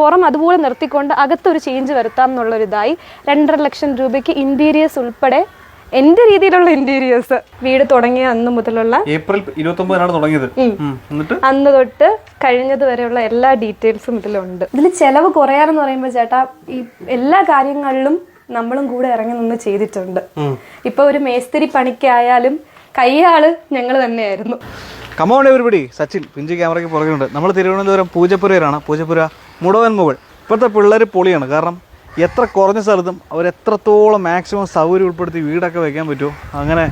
പുറം അതുപോലെ നിർത്തിക്കൊണ്ട് അകത്തൊരു ചേഞ്ച് വരുത്താം എന്നുള്ളൊരിതായി രണ്ടര ലക്ഷം രൂപയ്ക്ക് ഇന്റീരിയേഴ്സ് ഉൾപ്പെടെ എന്റെ രീതിയിലുള്ള ഇന്റീരിയേഴ്സ് വീട് തുടങ്ങിയ അന്ന് മുതലുള്ള ഏപ്രിൽ ഇരുപത്തി ഒമ്പതിനാണ് തുടങ്ങിയത് എന്നിട്ട്? അന്ന് തൊട്ട് കഴിഞ്ഞത് വരെയുള്ള എല്ലാ ഡീറ്റെയിൽസും ഇതിലുണ്ട്. ഇതിൽ ചെലവ് കുറയാറെന്ന് പറയുമ്പോൾ ചേട്ടാ ഈ എല്ലാ കാര്യങ്ങളിലും നമ്മളും കൂടെ ഇറങ്ങി നിന്ന് ചെയ്തിട്ടുണ്ട്. ഇപ്പൊ ഒരു മേസ്തിരി പണിക്കായാലും കയ്യാൾ ഞങ്ങൾ തന്നെയായിരുന്നു. കമോൺ എവരിബഡി സച്ചിൻ പിഞ്ചി ക്യാമറയ്ക്ക് പുറകിലുണ്ട്. നമ്മൾ തിരുവനന്തപുരം പൂജപ്പുരയിലാണ്. പൂജപ്പുര മുടവൻ മുകൾ. ഇപ്പോഴത്തെ പിള്ളേർ പൊളിയാണ്. കാരണം എത്ര കുറഞ്ഞ സ്ഥലത്തും അവരെത്രത്തോളം മാക്സിമം സൗകര്യം ഉൾപ്പെടുത്തി വീടൊക്കെ വെക്കാൻ പറ്റുമോ? അങ്ങനെ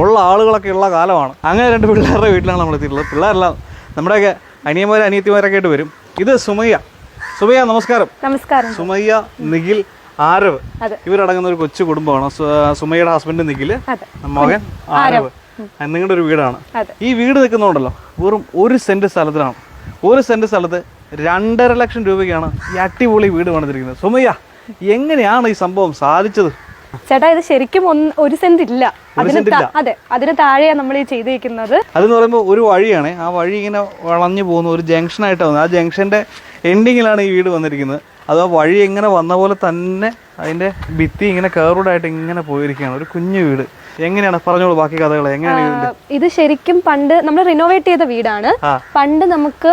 ഉള്ള ആളുകളൊക്കെ ഉള്ള കാലമാണ്. അങ്ങനെ രണ്ട് പിള്ളേരുടെ വീട്ടിലാണ് നമ്മൾ എത്തിയിട്ടുള്ളത്. പിള്ളേരല്ല നമ്മുടെയൊക്കെ അനിയന്മാർ അനിയത്തിമാരൊക്കെ ആയിട്ട് വരും. ഇത് സുമയ്യ. സുമയ്യ നമസ്കാരം. നമസ്കാരം. സുമയ്യ നിഖിൽ ആരവ്. ഇവരടങ്ങുന്ന ഒരു കൊച്ചു കുടുംബമാണ്. സുമയ്യയുടെ ഹസ്ബൻഡ് നിഖിൽ അതെ. മകൻ ആരവ്. നിങ്ങളുടെ ഒരു വീടാണ്. ഈ വീട് നിൽക്കുന്നുണ്ടല്ലോ വെറും ഒരു സെന്റ് സ്ഥലത്തിലാണ്. ഒരു സെന്റ് സ്ഥലത്ത് രണ്ടര ലക്ഷം രൂപയ്ക്കാണ് ഈ അടിപൊളി വീട് പണിതിരിക്കുന്നത്. സുമയ്യ എങ്ങനെയാണ് ഈ സംഭവം സാധിച്ചത്? ചേട്ടാ ഇത് ശരിക്കും ഒരു സെന്റ് ഇല്ല. അതിന് അതെ അതിന് താഴെയാണ് നമ്മൾ ഈ ചെയ്തിരിക്കുന്നത് അതെന്ന് പറയുമ്പോൾ ഒരു വഴിയാണ്. ആ വഴി ഇങ്ങനെ വളഞ്ഞു പോകുന്ന ഒരു ജംഗ്ഷനായിട്ട് വന്നത്. ആ ജംഗ്ഷന്റെ എൻഡിങ്ങിലാണ് ഈ വീട് വന്നിരിക്കുന്നത്. അത് ആ വഴി എങ്ങനെ വന്ന പോലെ തന്നെ അതിന്റെ ഭിത്തി ഇങ്ങനെ കയറുടായിട്ട് ഇങ്ങനെ പോയിരിക്കുകയാണ്. ഒരു കുഞ്ഞു വീട്. എങ്ങനെയാണ്? പറഞ്ഞോളൂ ബാക്കി കഥകൾ എങ്ങനെയാണ് ഇത് ശരിക്കും പണ്ട് നമ്മൾ റിനോവേറ്റ് ചെയ്ത വീടാണ്. പണ്ട് നമുക്ക്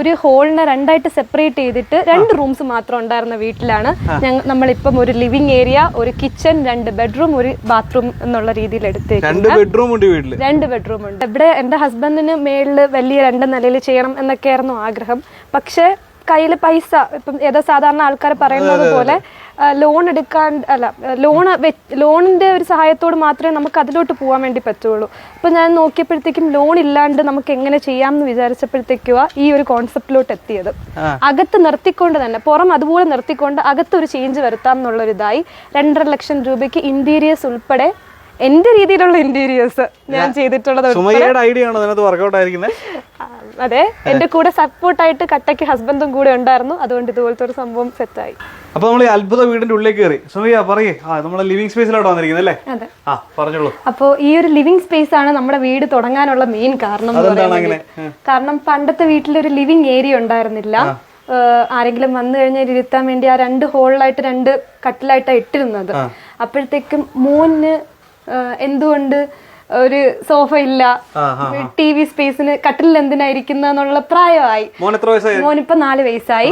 ഒരു ഹോളിനെ രണ്ടായിട്ട് സെപ്പറേറ്റ് ചെയ്തിട്ട് രണ്ട് റൂംസ് മാത്രം ഉണ്ടായിരുന്ന വീട്ടിലാണ് ഞങ്ങൾ നമ്മളിപ്പം ഒരു ലിവിംഗ് ഏരിയ ഒരു കിച്ചൺ രണ്ട് ബെഡ്റൂം ഒരു ബാത്റൂം എന്നുള്ള രീതിയിൽ എടുത്തേക്ക് രണ്ട് ബെഡ്റൂം ഉണ്ട് ഈ രണ്ട് ബെഡ്റൂം ഉണ്ട്. ഇവിടെ എന്റെ ഹസ്ബൻഡിന് മേളിൽ വലിയ രണ്ട് നിലയിൽ ചെയ്യണം എന്നൊക്കെയായിരുന്നു ആഗ്രഹം. പക്ഷെ കയ്യിൽ പൈസ ഇപ്പം ഏതോ സാധാരണ ആൾക്കാർ പറയുന്നത് പോലെ ലോൺ എടുക്കാൻ അല്ല ലോൺ ലോണിന്റെ ഒരു സഹായത്തോട് മാത്രമേ നമുക്ക് അതിലോട്ട് പോകാൻ വേണ്ടി പറ്റുള്ളൂ. അപ്പോൾ ഞാൻ നോക്കിയപ്പോഴത്തേക്കും ലോൺ ഇല്ലാണ്ട് നമുക്ക് എങ്ങനെ ചെയ്യാം എന്ന് വിചാരിച്ചപ്പോഴത്തേക്കുവാ ഈ ഒരു കോൺസെപ്റ്റിലോട്ട് എത്തിയത്. അകത്ത് നിർത്തിക്കൊണ്ട് തന്നെ പുറം അതുപോലെ നിർത്തിക്കൊണ്ട് അകത്തൊരു ചേഞ്ച് വരുത്താം എന്നുള്ളൊരിതായി. രണ്ടര ലക്ഷം രൂപയ്ക്ക് ഇന്റീരിയേഴ്സ് ഉൾപ്പെടെ എന്റെ രീതിയിലുള്ള ഇന്റീരിയേഴ്സ് ഞാൻ ചെയ്തിട്ടുള്ളത് സുമയ്യയുടെ ഐഡിയ ആണ് അതിനകത്ത് വർക്കൗട്ട് ആയിരിക്കുന്നത് ആ, അതെ. എന്റെ കൂടെ സപ്പോർട്ടായിട്ട് കട്ടയ്ക്ക് ഹസ്ബൻഡും കൂടെ ഉണ്ടായിരുന്നു. അതുകൊണ്ട് ഇതുപോലത്തെ ഒരു സംഭവം സെറ്റായി അപ്പൊ നമ്മൾ ഈ അത്ഭുത വീടിന്റെ ഉള്ളിലേക്ക് കയറി സുമയ്യ പറയേ. ആ നമ്മുടെ ലിവിംഗ് സ്പേസിലോട്ട് വന്നിരിക്കുന്നത് അല്ലേ? ആ പറഞ്ഞോളൂ. അപ്പോ ഈ ഒരു ലിവിംഗ് സ്പേസ് ആണ് നമ്മുടെ വീട് തുടങ്ങാനുള്ള മെയിൻ കാരണം? കാരണം പണ്ടത്തെ വീട്ടിൽ ഒരു ലിവിംഗ് ഏരിയ ഉണ്ടായിരുന്നില്ല. ആരെങ്കിലും വന്നു കഴിഞ്ഞാൽ ഇരുത്താൻ വേണ്ടി ആ രണ്ട് ഹോളിലായിട്ട് രണ്ട് കട്ടിലായിട്ടാണ് ഇട്ടിരുന്നത്. അപ്പോഴത്തേക്കും മോന് ഏഹ് എന്തുകൊണ്ട് ഒരു സോഫ ഇല്ല? ടി വി സ്പേസിന് കട്ടിലിൽ എന്തിനായിരിക്കുന്ന എന്നുള്ള പ്രായമായി. മോനിപ്പോ നാല് വയസ്സായി.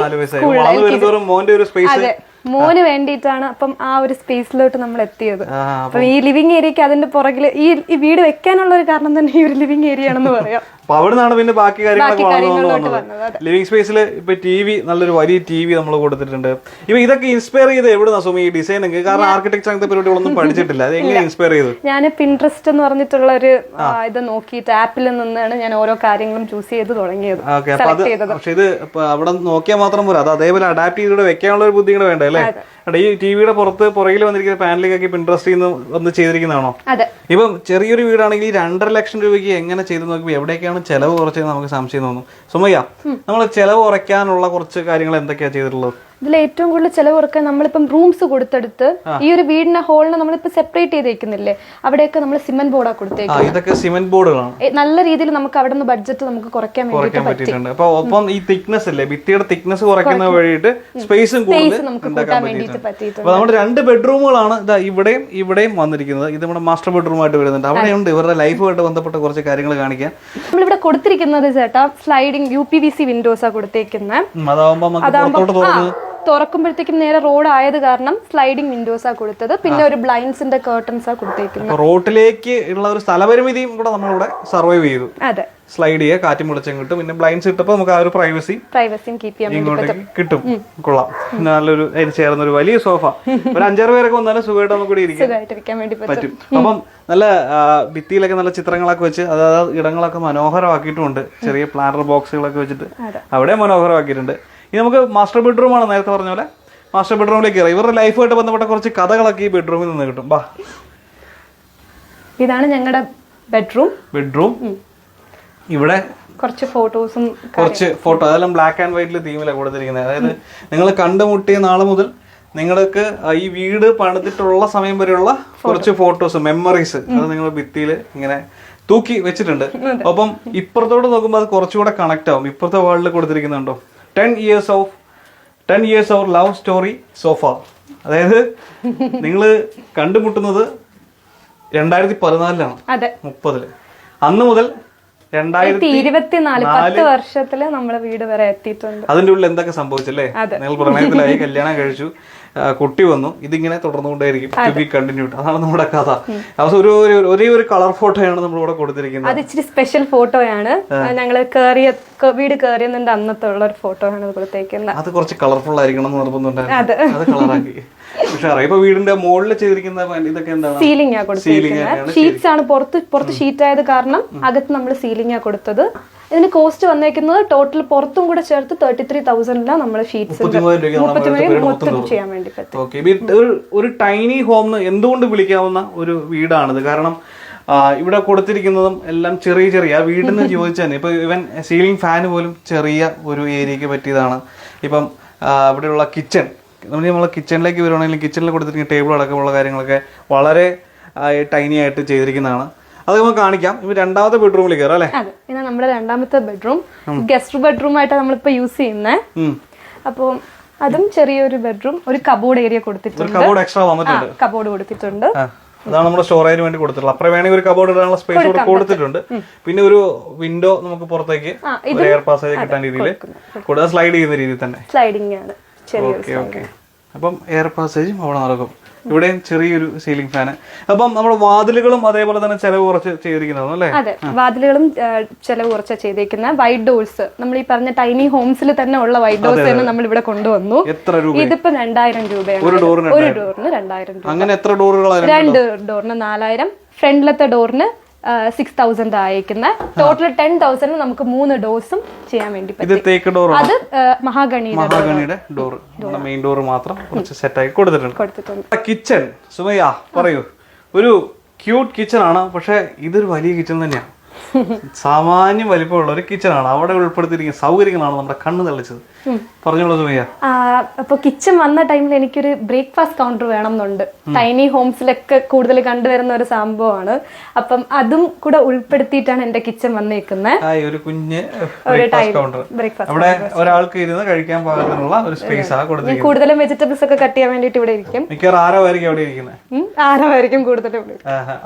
അതെ. മോന് വേണ്ടിയിട്ടാണ് അപ്പം ആ ഒരു സ്പേസിലോട്ട് നമ്മൾ എത്തിയത്. അപ്പം ഈ ലിവിംഗ് ഏരിയക്ക് അതിന്റെ പുറകിൽ ഈ ഈ വീട് വെക്കാനുള്ള ഒരു കാരണം തന്നെ ഈ ഒരു ലിവിംഗ് ഏരിയ ആണെന്ന് പറയാം. അപ്പൊ അവിടെ നിന്നാണ് പിന്നെ ബാക്കി കാര്യങ്ങളൊക്കെ വളർന്നു വന്നത്. ലിവിങ് ലിവിംഗ് സ്പേസിൽ ഇപ്പൊ ടി വി നല്ലൊരു വലിയ ടി വി നമ്മൾ കൊടുത്തിട്ടുണ്ട്. ഇപ്പൊ ഇതൊക്കെ ഇൻസ്പയർ ചെയ്ത് എവിടെ സുമി? ഈ ഡിസൈൻ കാരണം ആർക്കിടെക്ചർ അങ്ങനത്തെ പരിപാടികളൊന്നും പഠിച്ചിട്ടില്ല. അത് എങ്ങനെ ഇൻസ്പയർ ചെയ്തു? ഞാൻ പിൻട്രസ്റ്റ് എന്ന് പറഞ്ഞിട്ടുള്ള ഒരു ഇത് നോക്കിയിട്ട് ആപ്പിൽ നിന്നാണ് ഞാൻ ഓരോ കാര്യങ്ങളും ചൂസ് ചെയ്ത് തുടങ്ങിയത്. പക്ഷെ ഇത് അവിടെ നോക്കിയാൽ മാത്രം പോരാ. അത് അതേപോലെ അഡാപ്റ്റ് ചെയ്ത് വെക്കാനുള്ള ഒരു ബുദ്ധി കൂടെ വേണ്ട അല്ലേ? ഈ ടിവിയുടെ പുറത്ത് പുറകിൽ വന്നിരിക്കുന്ന പാനലിലേക്കൊക്കെ ഇൻട്രസ്റ്റ് ചെയ്യുന്ന വന്ന് ചെയ്തിരിക്കുന്നതാണോ? ഇപ്പം ചെറിയൊരു വീടാണെങ്കിൽ ഈ രണ്ടര ലക്ഷം രൂപയ്ക്ക് എങ്ങനെ ചെയ്ത് നോക്കുമ്പോൾ എവിടേക്കാണ് ചെലവ് കുറച്ചത് നമുക്ക് സംശയം തോന്നും. സുമയ്യ നമ്മൾ ചെലവ് കുറയ്ക്കാനുള്ള കുറച്ച് കാര്യങ്ങൾ എന്തൊക്കെയാണ് ചെയ്തിട്ടുള്ളത്? ഇതിൽ ഏറ്റവും കൂടുതൽ ചെലവ് കുറയ്ക്കാൻ നമ്മളിപ്പം റൂംസ് കൊടുത്തെടുത്ത് ഈ ഒരു വീടിന്റെ ഹോളിനെ നമ്മളിപ്പോ സെപ്പറേറ്റ് ചെയ്തേക്കുന്നില്ലേ? അവിടെയൊക്കെ നമ്മൾ സിമന്റ് ബോർഡാ ആ കൊടുത്തേക്കും ഇതൊക്കെ സിമെന്റ് ബോർഡുകളാണ് നല്ല രീതിയിൽ നമുക്ക് അവിടെ നിന്ന് ബഡ്ജറ്റ് നമുക്ക് കുറയ്ക്കാൻ വേണ്ടിയിട്ട് കുറയ്ക്കാൻ പറ്റിയിട്ടുണ്ട്. അപ്പൊ ഒപ്പം ഈ തിക്നെസ് അല്ലേ ഭിത്തിയുടെ തിക്നെസ് കുറയ്ക്കുന്ന വഴിയിട്ട് സ്പേസും അപ്പൊ നമ്മുടെ രണ്ട് ബെഡ്റൂമുകളാണ് ഇതാ ഇവിടെയും ഇവിടെയും വന്നിരിക്കുന്നത്. ഇത് നമ്മുടെ മാസ്റ്റർ ബെഡ്റൂമായിട്ട് വരുന്നുണ്ട്. അവിടെയുണ്ട്. ഇവരുടെ ലൈഫുമായിട്ട് ബന്ധപ്പെട്ട കുറച്ച് കാര്യങ്ങൾ കാണിക്കാൻ നമ്മളിവിടെ കൊടുത്തിരിക്കുന്നത് ചേട്ടാ sliding U P V C വിൻഡോസാ കൊടുത്തേക്കുന്നത് ഉം, തുറക്കുമ്പോഴത്തേക്കും നേരെ റോഡ് ആയത് കാരണം വിൻഡോസ് വിൻഡോസാ കൊടുത്തത്. പിന്നെ ഒരു ബ്ലൈൻഡ്സിന്റെ കേർട്ടൻസാ കൊടുത്തേക്കുന്നത്. റോട്ടിലേക്ക് ഉള്ള ഒരു സ്ഥലപരിമിതിയും കൂടെ നമ്മളിവിടെ സർവൈവ് ചെയ്തു. അതെ. സ്ലൈഡ് ചെയ്യുക കാറ്റ് വെളിച്ചം കിട്ടും. പിന്നെ ബ്ലൈൻഡ്സ് ഇട്ടപ്പോൾ നമുക്ക് ആ ഒരു പ്രൈവസി പ്രൈവസിയും കീപ്പ് ചെയ്യാൻ വേണ്ടി ഇങ്ങോട്ടേക്ക് കിട്ടും. കൊള്ളാം. നല്ലൊരു അതിന് ചേർന്ന ഒരു വലിയ സോഫ ഒരു അഞ്ചാറ് പേരൊക്കെ വന്നാലും സുഖമായിട്ട് നമുക്ക് വേണ്ടി പറ്റും. പറ്റും. അപ്പം നല്ല ഭിത്തിയിലൊക്കെ നല്ല ചിത്രങ്ങളൊക്കെ വെച്ച് അതായത് ഇടങ്ങളൊക്കെ മനോഹരമാക്കിയിട്ടുമുണ്ട്. ചെറിയ പ്ലാനർ ബോക്സുകളൊക്കെ വെച്ചിട്ട്. അവിടെ മനോഹരമാക്കിയിട്ടുണ്ട്. ഇനി നമുക്ക് മാസ്റ്റർ ബെഡ്റൂം ആണ് നേരത്തെ പറഞ്ഞ പോലെ. മാസ്റ്റർ ബെഡ്റൂമിലേക്ക് കയറാം. ഇവരുടെ ലൈഫുമായിട്ട് ബന്ധപ്പെട്ട കുറച്ച് കഥകളൊക്കെ ഈ ബെഡ്റൂമിൽ നിന്ന് കിട്ടും. ബാ ഇതാണ് ഞങ്ങളുടെ ബെഡ്റൂം ബെഡ്റൂം ഇവിടെ കുറച്ച് ഫോട്ടോസും കുറച്ച് ഫോട്ടോ അതെല്ലാം ബ്ലാക്ക് ആൻഡ് വൈറ്റിൽ തീമിലാണ് കൊടുത്തിരിക്കുന്നത്. അതായത് നിങ്ങൾ കണ്ടുമുട്ടിയ നാളെ മുതൽ നിങ്ങൾക്ക് ഈ വീട് പണിതിട്ടുള്ള സമയം വരെയുള്ള കുറച്ച് ഫോട്ടോസ് മെമ്മറീസ് അത് നിങ്ങൾ ഭിത്തിയിൽ ഇങ്ങനെ തൂക്കി വെച്ചിട്ടുണ്ട്. അപ്പം ഇപ്പുറത്തോട്ട് നോക്കുമ്പോൾ അത് കുറച്ചുകൂടെ കണക്ട് ആവും. ഇപ്പുറത്തെ വാളിൽ കൊടുത്തിരിക്കുന്നുണ്ടോ? Ten years of ten years our love story sofa അതായത് നിങ്ങൾ കണ്ടുമുട്ടുന്നത് രണ്ടായിരത്തി പതിനാലിലാണ്. മുപ്പതിൽ. അന്ന് മുതൽ രണ്ടായിരത്തി ഇരുപത്തിനാല് പത്ത് വർഷത്തിൽ നമ്മളെ വീട് വരെ എത്തിയിട്ടുണ്ട്. അതിന്റെ ഉള്ളിൽ എന്തൊക്കെ സംഭവിച്ചല്ലേ? നിങ്ങൾ പ്രണയത്തിലായി കല്യാണം കഴിച്ചു കുട്ടി വന്നു. ഇതിങ്ങനെ തുടർന്നുകൊണ്ടേയിരിക്കും. ടു ബി കണ്ടിന്യൂഡ് അതാണ് നമ്മുടെ കഥ. അവസാനം ഒരു ഒരു- ഒരേ കളർ ഫോട്ടോയാണ് നമ്മൾ ഇവിടെ കൊടുത്തിരിക്കുന്നത്. അത് ഇച്ചിരി സ്പെഷ്യൽ ഫോട്ടോയാണ് ഞങ്ങൾ കേറിയ വീട് കേറിയതിന്റെ അന്നത്തെ ഉള്ള ഒരു ഫോട്ടോ ആണ് കൊടുത്തേക്കുന്നത്. അത് കുറച്ച് കളർഫുൾ ആയിരിക്കണം എന്ന് നിർബന്ധമുണ്ടായിരുന്നു. അത്. കളറാക്കി അറിയാം ഇപ്പൊ വീടിന്റെ മുകളിൽ ചെയ്തിരിക്കുന്ന ഇതൊക്കെ എന്താണ്? സീലിംഗ് ആ കൊടുത്തിരിക്കുന്നത്. ഷീറ്റ്സ് ആണ് പുറത്ത് പുറത്ത് ഷീറ്റ് ആയത് കാരണം അകത്ത് നമ്മൾ സീലിംഗ് ആ കൊടുത്തത്. ഇതിന് കോസ്റ്റ് വന്നേക്കുന്നത് ടോട്ടൽ പുറത്തും കൂടെ ചേർത്ത് തേർട്ടി ത്രീ തൗസൻഡിലാണ് നമ്മൾ ഷീറ്റ്സ് മൊത്തം ചെയ്യാൻ വേണ്ടി പറ്റും. ഒരു ടൈനി ഹോം എന്തുകൊണ്ട് വിളിക്കാവുന്ന ഒരു വീടാണിത്? കാരണം ഇവിടെ കൊടുത്തിരിക്കുന്നതും എല്ലാം ചെറിയ ചെറിയ ആ വീടിന് ചോദിച്ചു തന്നെ. ഇപ്പൊ ഇവൻ സീലിംഗ് ഫാൻ പോലും ചെറിയ ഒരു ഏരിയക്ക് പറ്റിയതാണ്. ഇപ്പം ഇവിടെയുള്ള കിച്ചൺ നമ്മൾ നമ്മൾ കിച്ചണിലേക്ക് വരുവാണെങ്കിലും കിച്ചണിൽ കൊടുത്തിരിക്കുന്ന ടേബിൾ അടക്കമുള്ള കാര്യങ്ങളൊക്കെ വളരെ ടൈനി ആയിട്ട് ചെയ്തിരിക്കുന്നതാണ്. അത് നമുക്ക് കാണിക്കാം. ഇനി രണ്ടാമത്തെ ബെഡ്റൂമിൽ കയറാം അല്ലേ? അതെ. ഇത് നമ്മുടെ രണ്ടാമത്തെ ബെഡ്റൂം ഗസ്റ്റ് ബെഡ്റൂം ആയിട്ട് നമ്മളിപ്പോ യൂസ് ചെയ്യുന്നത്. അപ്പോൾ അതും ചെറിയൊരു ബെഡ്റൂം ഒരു കബോർഡ് ഏരിയ ഒരു കൊടുത്തിട്ടുണ്ട് കബോർഡ് എക്സ്ട്രാ വന്നിട്ടുണ്ട് കബോർഡ് കൊടുത്തിട്ടുണ്ട്. അതാണ് നമ്മുടെ സ്റ്റോറേജിന് വേണ്ടി കൊടുത്തിട്ടുള്ളത്. അപ്പുറം വേണമെങ്കിൽ ഒരു കബോർഡ് ഇടാനുള്ള സ്പേസ് കൂടെ കൊടുത്തിട്ടുണ്ട്. പിന്നെ ഒരു വിൻഡോ നമുക്ക് പുറത്തേക്ക് ഒരു എയർ പാസേജ് കിട്ടാൻ രീതിയിൽ കൂടുതൽ സ്ലൈഡ് ചെയ്യുന്ന രീതിയിൽ തന്നെ. സ്ലൈഡിംഗ് ആണ്. Okay okay. അപ്പം എയർ പാസേജും അവിടെ നടക്കും ഇവിടെയും ചെറിയൊരു സീലിംഗ് ഫാന് അപ്പം നമ്മൾ വാതിലുകളും അതേപോലെ തന്നെ ചെലവ് കുറച്ച് ചെയ്തിരിക്കുന്നതാണ് അല്ലേ? അതെ വാതിലുകളും ചെലവ് കുറച്ച് ചെയ്തിരിക്കുന്ന വൈറ്റ് ഡോഴ്സ് നമ്മൾ ഈ പറഞ്ഞ ടൈനി ഹോംസിൽ തന്നെ ഉള്ള വൈറ്റ് ഡോഴ്സ് തന്നെ നമ്മൾ ഇവിടെ കൊണ്ടുവന്നു. എത്ര രൂപ? ഇതിപ്പോ രണ്ടായിരം രൂപയാണ്. ഒരു ഡോറിന് രണ്ടായിരം. രൂപ. അങ്ങനെ എത്ര ഡോറുകളാണ് രണ്ട് ഡോറിന് നാലായിരം. ഫ്രണ്ടിലത്തെ ഡോറിന് സിക്സ് തൗസൻഡ് അയക്കുന്ന ടോട്ടൽ ടെൻ തൗസൻഡ് നമുക്ക് മൂന്ന് ഡോസും ചെയ്യാൻ വേണ്ടി പറ്റും. അത് മഹാഗണിയുടെ ഡോർ മെയിൻ ഡോർ മാത്രം കുറച്ച് സെറ്റാക്കി കൊടുത്തിട്ടുണ്ട്. കൊടുത്തിട്ടുണ്ട്. കിച്ചൺ സുമയ്യ പറയൂ. ഒരു ക്യൂട്ട് കിച്ചൺ ആണ് പക്ഷെ ഇതൊരു വലിയ കിച്ചൺ തന്നെയാണ്. സാമാന്യം വലിപ്പമുള്ള ഒരു കിച്ചൺ ആണ്. അവിടെ ഉൾപ്പെടുത്തിയിരിക്കുന്ന സൗകര്യങ്ങളാണ് നമ്മുടെ കണ്ണ് തള്ളിച്ചത് പറഞ്ഞോളൂ സുമയ്യ. അപ്പോൾ അപ്പൊ കിച്ചൺ വന്ന ടൈമിൽ എനിക്കൊരു ബ്രേക്ക്ഫാസ്റ്റ് കൗണ്ടർ വേണം എന്നുണ്ട് ടൈനി ഹോംസിലൊക്കെ കൂടുതൽ കണ്ടുവരുന്ന ഒരു സംഭവമാണ്. അപ്പം അതും കൂടെ ഉൾപ്പെടുത്തിയിട്ടാണ് എന്റെ കിച്ചൺ വന്നേക്കുന്നത് ഒരു കുഞ്ഞ് അവിടെ ഒരാൾക്ക് ഇരുന്ന് കഴിക്കാൻ പാകത്തിനുള്ള ഒരു സ്പേസ് ആ കൂടുതലും വെജിറ്റബിൾസ് ഒക്കെ കട്ട് ചെയ്യാൻ വേണ്ടിയിട്ട് ഇവിടെ ഇരിക്കും. മിക്കവാറും അവിടെ ഇരിക്കുന്നത് കൂടുതലും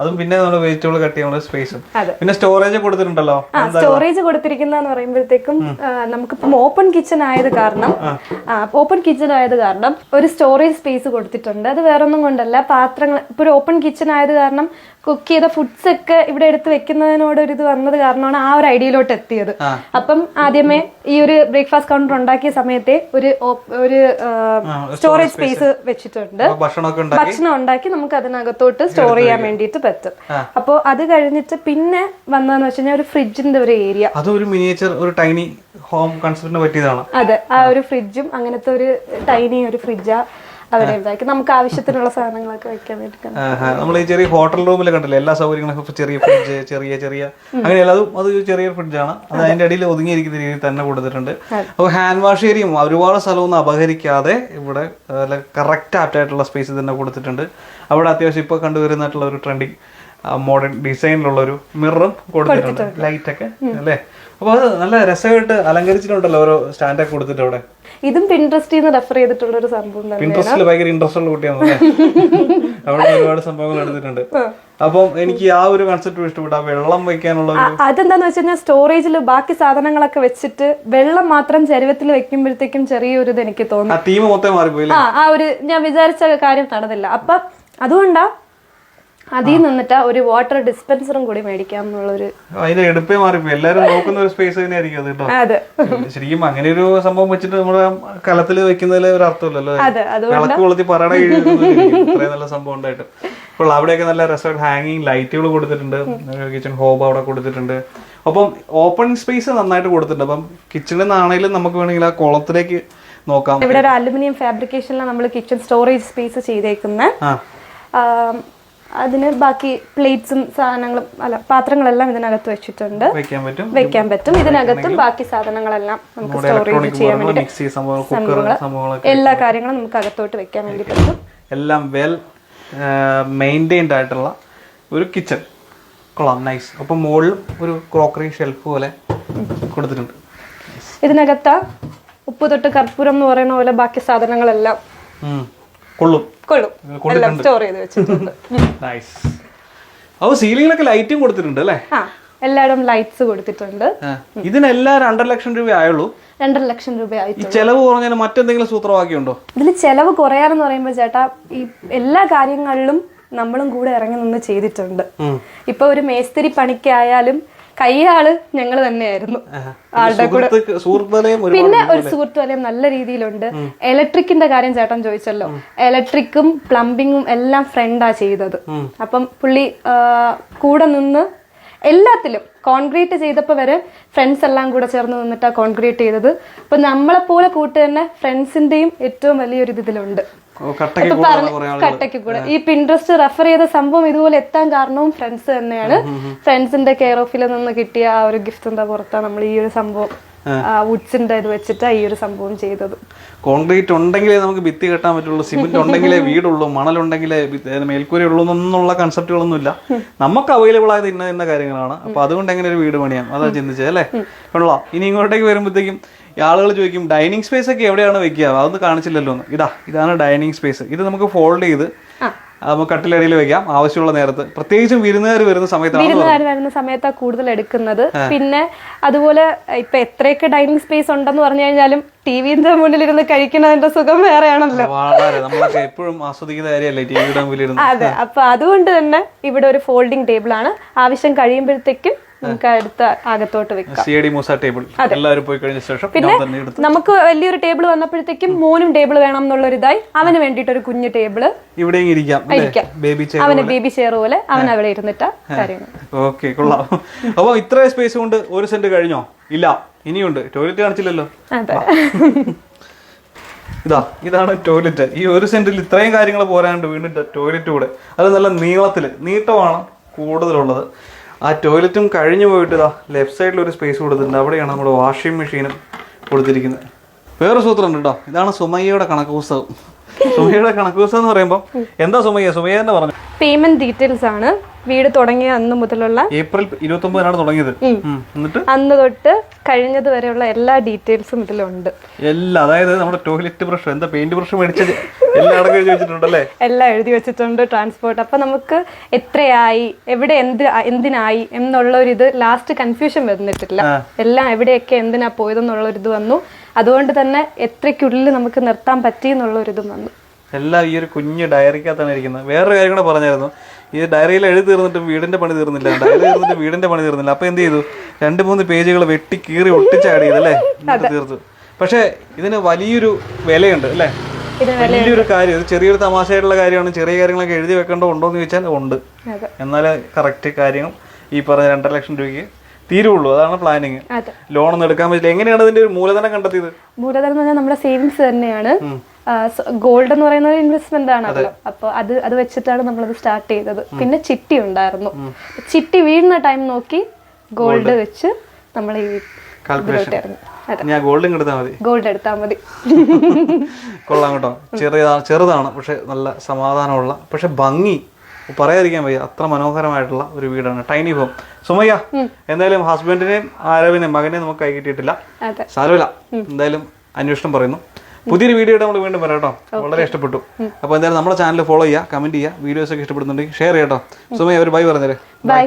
അതും പിന്നെ നമ്മൾ വെജിറ്റബിൾ കട്ട് ചെയ്യാനുള്ള സ്പേസും പിന്നെ സ്റ്റോറേജ് കൊടുത്തിട്ടുണ്ടല്ലോ? സ്റ്റോറേജ് കൊടുത്തിരിക്കുന്ന പറയുമ്പോഴത്തേക്കും നമുക്കിപ്പം ഓപ്പൺ കിച്ചൺ ആയത് കാരണം ഓപ്പൺ കിച്ചൺ ആയത് കാരണം ഒരു സ്റ്റോറേജ് സ്പേസ് കൊടുത്തിട്ടുണ്ട്. അത് വേറൊന്നും കൊണ്ടല്ല പാത്രങ്ങൾ ഇപ്പൊ ഒരു ഓപ്പൺ കിച്ചൺ ആയത് കാരണം കുക്ക് ചെയ്ത ഫുഡ്സ് ഒക്കെ ഇവിടെ എടുത്ത് വെക്കുന്നതിനോട് ഒരു ഇത് വന്നത് കാരണമാണ് ആ ഒരു ഐഡിയയിലോട്ട് എത്തിയത്. അപ്പം ആദ്യമേ ഈ ഒരു ബ്രേക്ക്ഫാസ്റ്റ് കൗണ്ടർ ഉണ്ടാക്കിയ സമയത്തെ ഒരു ഒരു സ്റ്റോറേജ് സ്പേസ് വെച്ചിട്ടുണ്ട്. ഭക്ഷണം ഉണ്ടാക്കി നമുക്ക് അതിനകത്തോട്ട് സ്റ്റോർ ചെയ്യാൻ വേണ്ടിയിട്ട് പറ്റും. അപ്പോൾ അത് കഴിഞ്ഞിട്ട് പിന്നെ വന്നതെന്ന് വെച്ച് കഴിഞ്ഞാൽ ഒരു ഫ്രിഡ്ജിന്റെ ഒരു ഏരിയ അതൊരു മിനിയേച്ചർ ഒരു ടൈനി ഹോം കൺസെപ്റ്റിന് പറ്റിയതാണ്. അതെ ആ ഒരു ഫ്രിഡ്ജും അങ്ങനത്തെ ഒരു ടൈനി ഒരു ഫ്രിഡ്ജാ അവിടെ ഉണ്ടാക്കി നമുക്ക് ആവശ്യത്തിനുള്ള സാധനങ്ങളൊക്കെ വെക്കാൻ വേണ്ടി നമ്മൾ ഈ ചെറിയ ഹോട്ടൽ റൂമിൽ കണ്ടില്ലേ എല്ലാ സൗകര്യങ്ങളും ചെറിയ ഫ്രിഡ്ജ് ചെറിയ ചെറിയ. അങ്ങനെയല്ല അതും അത് ചെറിയ ഫ്രിഡ്ജാണ് അത് അതിന്റെ അടിയിൽ ഒതുങ്ങിയിരിക്കുന്ന രീതിയിൽ തന്നെ കൊടുത്തിട്ടുണ്ട്. അപ്പോൾ ഹാൻഡ് വാഷ് ഏരിയയും ഒരുപാട് സ്ഥലമൊന്നും അപഹരിക്കാതെ ഇവിടെ കറക്റ്റ് ആപ്റ്റ് ആയിട്ടുള്ള സ്പേസ് തന്നെ കൊടുത്തിട്ടുണ്ട്. അവിടെ അത്യാവശ്യം ഇപ്പോൾ കണ്ടുവരുന്നിട്ടുള്ള ഒരു ട്രെൻഡിങ് മോഡേൺ ഡിസൈനിലുള്ള ഒരു മിററും കൊടുത്തിട്ടുണ്ട്. ലൈറ്റ് ഒക്കെ അല്ലേ? അപ്പോൾ അത് നല്ല രസമായിട്ട് അലങ്കരിച്ചിട്ടുണ്ടല്ലോ ഓരോ സ്റ്റാൻഡൊക്കെ കൊടുത്തിട്ട് അവിടെ. ഇതും പിൻട്രസ്റ്റിൽ നിന്ന് റെഫർ ചെയ്തിട്ടുള്ള ഒരു സംഭവം പിൻട്രസ്റ്റിൽ ഭയങ്കര ഇൻട്രസ്റ്റ് ഉള്ള കുട്ടിയാണ് അവിടെ ഒരുപാട് സംഭവങ്ങൾ എടുത്തിട്ടുണ്ട്. അപ്പം എനിക്ക് ആ ഒരു കൺസെപ്റ്റ് ഇഷ്ടപ്പെട്ടു. വെള്ളം വെക്കാനുള്ള അതെന്താന്ന് വെച്ച് കഴിഞ്ഞാൽ സ്റ്റോറേജിൽ ബാക്കി സാധനങ്ങളൊക്കെ വെച്ചിട്ട് വെള്ളം മാത്രം ചരുവത്തിൽ വെക്കുമ്പോഴത്തേക്കും ചെറിയൊരു ഇത് എനിക്ക് തോന്നി ആ ഒരു ഞാൻ വിചാരിച്ച കാര്യം നടന്നില്ല അപ്പൊ അതുകൊണ്ടാ അതിൽ നിന്നിട്ട് ഒരു വാട്ടർ ഡിസ്പെൻസറും കൂടി മേടിക്കാം എന്നുള്ളൊരു അതിന്റെ എടുപ്പേ മാറി എല്ലാരും നോക്കുന്ന ഒരു സ്പേസ് തന്നെ ആയിരിക്കും അത് കേട്ടോ. അതെ. ശരിക്കും അങ്ങനെ ഒരു സംഭവം വെച്ചിട്ട് നമ്മുടെ കലത്തിൽ വെക്കുന്നതിൽ ഒരു അർത്ഥമില്ലല്ലോ. അതെ അതുകൊണ്ട് കൊളുത്തി പറയണ ഇത്രയും നല്ല സംഭവം ഉണ്ടായിട്ട്. അപ്പോൾ അവിടെയൊക്കെ നല്ല രസമായിട്ട് ഹാങ്ങിങ് ലൈറ്റുകൾ കൊടുത്തിട്ടുണ്ട്. കിച്ചൺ ഹോബ് അവിടെ കൊടുത്തിട്ടുണ്ട്. അപ്പം ഓപ്പൺ സ്പേസ് നന്നായിട്ട് കൊടുത്തിട്ടുണ്ട്. അപ്പം കിച്ചണിൽ നിന്നാണെങ്കിലും നമുക്ക് വേണമെങ്കിൽ ആ കുളത്തിലേക്ക് നോക്കാം. ഇവിടെ ഒരു അലുമിനിയം ഫാബ്രിക്കേഷനിലാണ് നമ്മൾ കിച്ചൺ സ്റ്റോറേജ് സ്പേസ് ചെയ്തേക്കുന്നത് അതിന് ബാക്കി പ്ലേറ്റ്സും സാധനങ്ങളും അല്ല പാത്രങ്ങളെല്ലാം ഇതിനകത്ത് വെച്ചിട്ടുണ്ട്. വെക്കാൻ പറ്റും. വെക്കാൻ പറ്റും. ഇതിനകത്തും ബാക്കി സാധനങ്ങളെല്ലാം നമുക്ക് സ്റ്റോർ സ്റ്റോറേജ് ചെയ്യാൻ വേണ്ടി സംഭവങ്ങൾ എല്ലാ കാര്യങ്ങളും നമുക്ക് അകത്തോട്ട് വെക്കാൻ വേണ്ടി പറ്റും. എല്ലാം വെൽ മെയിന്റൈൻഡ് ആയിട്ടുള്ള ഒരു കിച്ചൺ കൊള്ളാം നൈസ് അപ്പം മുകളിലും ഒരു ക്രോക്കറി ഷെൽഫ് പോലെ കൊടുത്തിട്ടുണ്ട്. ഇതിനകത്ത് ഉപ്പ് തൊട്ട് കർപ്പൂരം എന്ന് പറയുന്ന പോലെ ബാക്കി സാധനങ്ങളെല്ലാം. കൊള്ളും. കൊള്ളും. സ്റ്റോർ ചെയ്ത് വെച്ചിട്ടുണ്ട്. നൈസ് അപ്പോൾ സീലിംഗിലൊക്കെ ലൈറ്റും കൊടുത്തിട്ടുണ്ട് അല്ലേ? ആ എല്ലായിടും ലൈറ്റ്സ് കൊടുത്തിട്ടുണ്ട്. ഇതിനെല്ലാം രണ്ടര ലക്ഷം രൂപ ആയുള്ളൂ. രണ്ടര ലക്ഷം രൂപ ആയി ചെലവ് കുറഞ്ഞതിന് മറ്റെന്തെങ്കിലും സൂത്രവാക്യമുണ്ടോ? ഇതിൽ ചെലവ് കുറയാറെന്ന് പറയുമ്പോൾ ചേട്ടാ ഈ എല്ലാ കാര്യങ്ങളിലും നമ്മളും കൂടെ ഇറങ്ങി നിന്ന് ചെയ്തിട്ടുണ്ട്. ഇപ്പൊ ഒരു മേസ്തിരി പണിക്കായാലും കയ്യാൾ ഞങ്ങൾ തന്നെയായിരുന്നു. ആളുടെ കൂടെ. പിന്നെ ഒരു സുഹൃത്ത് വലയം നല്ല രീതിയിലുണ്ട്. ഇലക്ട്രിക്കിന്റെ കാര്യം ചേട്ടൻ ചോദിച്ചല്ലോ. ഇലക്ട്രിക്കും പ്ലംബിങ്ങും എല്ലാം ഫ്രണ്ടാ ചെയ്തത്. അപ്പം പുള്ളി കൂടെ നിന്ന് എല്ലാത്തിലും കോൺക്രീറ്റ് ചെയ്തപ്പോൾ വരെ ഫ്രണ്ട്സ് എല്ലാം കൂടെ ചേർന്ന് നിന്നിട്ടാ കോൺക്രീറ്റ് ചെയ്തത്. അപ്പൊ നമ്മളെ പോലെ കൂട്ട് തന്നെ ഫ്രണ്ട്സിന്റെയും ഏറ്റവും വലിയൊരു ഇത് ഇതിലുണ്ട് കട്ടയ്ക്ക് കൂടെ. ഈ പിൻട്രസ്റ്റ് റെഫർ ചെയ്ത സംഭവം ഇതുപോലെ എത്താൻ കാരണവും ഫ്രണ്ട്സ് തന്നെയാണ്. ഫ്രണ്ട്സിന്റെ കെയർ ഓഫിൽ നിന്ന് കിട്ടിയ ആ ഒരു ഗിഫ്റ്റ് എന്താ പുറത്താണ് നമ്മൾ ഈ ഒരു സംഭവം വുഡ്സിന്റെ ഇത് വെച്ചിട്ടാ ഈ ഒരു സംഭവം ചെയ്തത്. കോൺക്രീറ്റ് ഉണ്ടെങ്കിലേ നമുക്ക് ഭിത്തി കെട്ടാൻ പറ്റുള്ളൂ. സിമെന്റ് ഉണ്ടെങ്കിലേ വീടുള്ളൂ. മണലുണ്ടെങ്കിലേ മേൽക്കൂരയുള്ളൂ ഏ, മേൽക്കൂര ഉള്ളൂ എന്നുള്ള കൺസെപ്റ്റുകളൊന്നും ഇല്ല നമുക്ക് അവൈലബിൾ ആയത് ഇന്ന ഇന്ന കാര്യങ്ങളാണ്. അപ്പൊ അതുകൊണ്ട് എങ്ങനെ ഒരു വീട് പണിയാം? അതാ ചിന്തിച്ചത് അല്ലേ? കൊള്ളാം. ഇനി ഇങ്ങോട്ടേക്ക് വരുമ്പോഴത്തേക്കും ആളുകൾ ചോദിക്കും ഡൈനിങ് സ്പേസ് ഒക്കെ എവിടെയാണ് വെക്കുക? അതൊന്നും കാണിച്ചില്ലല്ലോ എന്ന്. ഇതാ ഇതാണ് ഡൈനിങ് സ്പേസ് ഇത് നമുക്ക് ഫോൾഡ് ചെയ്ത് നമുക്ക് കട്ടിലടിയിൽ വെക്കാം ആവശ്യമുള്ള നേരത്ത്. പ്രത്യേകിച്ചും വിരുന്നുകാർ വരുന്ന സമയത്താണ് വിരുന്നുകാർ വരുന്ന സമയത്താണ് കൂടുതൽ എടുക്കുന്നത്. പിന്നെ അതുപോലെ ഇപ്പൊ എത്രയൊക്കെ ഡൈനിങ് സ്പേസ് ഉണ്ടെന്ന് പറഞ്ഞു കഴിഞ്ഞാലും ടിവിന്റെ മുന്നിലിരുന്ന് കഴിക്കുന്നതിന്റെ സുഖം വേറെയാണല്ലോ. വളരെ നമ്മളൊക്കെ എപ്പോഴും ആസ്വദിക്കുന്ന കാര്യമല്ലേ ടി വിയുടെ മുമ്പിലിരുന്ന് അതെ അപ്പൊ അതുകൊണ്ട് തന്നെ ഇവിടെ ഒരു ഫോൾഡിംഗ് ടേബിൾ ആണ്. ആവശ്യം കഴിയുമ്പോഴത്തേക്കും നമുക്ക് അടുത്ത അകത്തോട്ട് വെക്കാം. സി ഡി മൂസ ടേബിൾ. എല്ലാവരും പോയി കഴിഞ്ഞ ശേഷം എടുത്ത്. നമുക്ക് വലിയൊരു ടേബിൾ വന്നപ്പോഴത്തേക്കും മോനും ടേബിൾ വേണം എന്നുള്ള ഒരു ഇതായി. അവന് വേണ്ടിയിട്ട് ഒരു കുഞ്ഞു ടേബിൾ ഇവിടെ ഇരിക്കാം. ബേബി ചെയർ അവന് ബേബി ചെയർ പോലെ അവൻ അവിടെ ഇരുന്നിട്ട് കാര്യങ്ങൾ. ഓക്കെ കൊള്ളാം. അപ്പൊ ഇത്ര സ്പേസ് കൊണ്ട് ഒരു സെന്റ് കഴിഞ്ഞോ? ഇല്ല. ഇനിയുണ്ട്. ടോയ്ലറ്റ് കാണിച്ചില്ലല്ലോ. ഇതാ ഇതാണ് ടോയ്ലറ്റ് ഈ ഒരു സെന്റിൽ ഇത്രയും കാര്യങ്ങൾ പോരാണ്ട് വീണ്ടും ടോയ്ലറ്റ് കൂടെ. അത് നല്ല നീളത്തിൽ നീട്ടമാണ് കൂടുതലുള്ളത്. ആ ടോയ്ലറ്റും കഴിഞ്ഞു പോയിട്ട് ഇതാ ലെഫ്റ്റ് സൈഡിൽ ഒരു സ്പേസ് കൊടുത്തിട്ടുണ്ട്. അവിടെയാണ് നമ്മുടെ വാഷിംഗ് മെഷീനും കൊടുത്തിരിക്കുന്നത്. വേറെ സൂത്രം ഉണ്ട് കേട്ടോ ഇതാണ് സുമയ്യയുടെ കണക്ക് പുസ്തകം. സുമയ്യയുടെ കണക്ക് ദിവസം എന്ന് പറയുമ്പോൾ എന്താ സുമയ്യ? സുമയ്യ തന്നെ പറഞ്ഞു. പേയ്മെന്റ് ഡീറ്റെയിൽസ് ആണ്. വീട് തുടങ്ങിയ അന്ന് മുതലുള്ള ഏപ്രിൽ ഇരുപത്തി ഒമ്പതിനാണ് തുടങ്ങിയത് എന്നിട്ട്? അന്ന് തൊട്ട് കഴിഞ്ഞത് വരെയുള്ള എല്ലാ ഡീറ്റെയിൽസും ഇതിലുണ്ട്. എല്ലാം അതായത് നമ്മുടെ ടോയ്ലറ്റ് ബ്രഷ് എന്താ പെയിന്റ് ബ്രഷ് മേടിച്ചത്? എല്ലാം അടക്കം എഴുതി വെച്ചിട്ടുണ്ടല്ലേ? എല്ലാം എഴുതി വെച്ചിട്ടുണ്ട് ട്രാൻസ്പോർട്ട് അപ്പൊ നമുക്ക് എത്രയായി എവിടെ എന്ത് എന്തിനായി എന്നുള്ള ഒരു ഇത് ലാസ്റ്റ് കൺഫ്യൂഷൻ വന്നിട്ടില്ല എല്ലാം എവിടെയൊക്കെ എന്തിനാ പോയതെന്നുള്ള ഒരു ഇത് വന്നു. അതുകൊണ്ട് തന്നെ എത്രയ്ക്കുള്ളിൽ നമുക്ക് നിർത്താൻ പറ്റി എന്നുള്ളൊരിതും വന്നു. എല്ലാം ഈ ഒരു കുഞ്ഞ് ഡയറിക്കകത്താണ് ഇരിക്കുന്നത്. വേറൊരു കാര്യം കൂടെ പറഞ്ഞായിരുന്നു. ഈ ഡയറിയിൽ എഴുതി തീർന്നിട്ടും വീടിന്റെ പണി തീർന്നില്ല. ഡയറി തീർന്നിട്ട് വീടിന്റെ പണി തീർന്നില്ല. അപ്പൊ എന്ത് ചെയ്തു? രണ്ട് മൂന്ന് പേജുകൾ വെട്ടി കീറി ഒട്ടിച്ചാടി ചെയ്തല്ലേ തീർത്തു. പക്ഷേ ഇതിന് വലിയൊരു വിലയുണ്ട് അല്ലേ? വലിയൊരു കാര്യം. ഇത് ചെറിയൊരു തമാശയായിട്ടുള്ള കാര്യമാണ്. ചെറിയ കാര്യങ്ങളൊക്കെ എഴുതി വെക്കേണ്ടോ ഉണ്ടോ എന്ന് ചോദിച്ചാൽ ഉണ്ട്. എന്നാൽ കറക്റ്റ് കാര്യം ഈ പറഞ്ഞ രണ്ടര ലക്ഷം രൂപയ്ക്ക് തീരുള്ളൂ. അതാണ് പ്ലാനിങ് ലോൺ ഒന്നും എടുക്കാൻ പറ്റില്ല. എങ്ങനെയാണ് ഇതിന്റെ ഒരു മൂലധനം കണ്ടെത്തിയത്? മൂലധനം എന്ന് പറഞ്ഞാൽ നമ്മുടെ സേവിങ്സ് തന്നെയാണ്. ഗോൾഡ് എന്ന് പറയുന്ന ഒരു ഇൻവെസ്റ്റ്മെന്റ് ആണല്ലോ അപ്പൊ അത് അത് വെച്ചിട്ടാണ് നമ്മളത് സ്റ്റാർട്ട് ചെയ്തത്. പിന്നെ ചിട്ടി ഉണ്ടായിരുന്നു. ചിട്ടി വീഴുന്ന ടൈം നോക്കി ഗോൾഡ് വെച്ച് നമ്മൾ ഈ ഞാൻ ഗോൾഡും എടുത്താൽ മതി. ഗോൾഡ് എടുത്താൽ മതി. കൊള്ളാം കേട്ടോ. ചെറിയതാണ് ചെറുതാണ് പക്ഷെ നല്ല സമാധാനമുള്ള പക്ഷെ ഭംഗി പറയാതിരിക്കാൻ വയ്യ. അത്ര മനോഹരമായിട്ടുള്ള ഒരു വീടാണ്. ടൈനി ഹോം സുമയ്യ എന്തായാലും ഹസ്ബൻഡിനെയും ആരവിനെയും മകനെയും നമുക്ക് കൈ കിട്ടിയിട്ടില്ല. സാരമില്ല. എന്തായാലും അന്വേഷണം പറയുന്നു. പുതിയൊരു വീഡിയോ നമ്മൾ വീണ്ടും വരാം കേട്ടോ വളരെ ഇഷ്ടപ്പെട്ടു. അപ്പോൾ എന്തായാലും നമ്മുടെ ചാനൽ ഫോളോ ചെയ്യുക കമന്റ് ചെയ്യുക വീഡിയോസ് ഒക്കെ ഇഷ്ടപ്പെടുന്നുണ്ടെങ്കിൽ ഷെയർ ചെയ്യാം കേട്ടോ സുമയ്യ ഒരു ബൈ പറഞ്ഞേരെ. ബൈ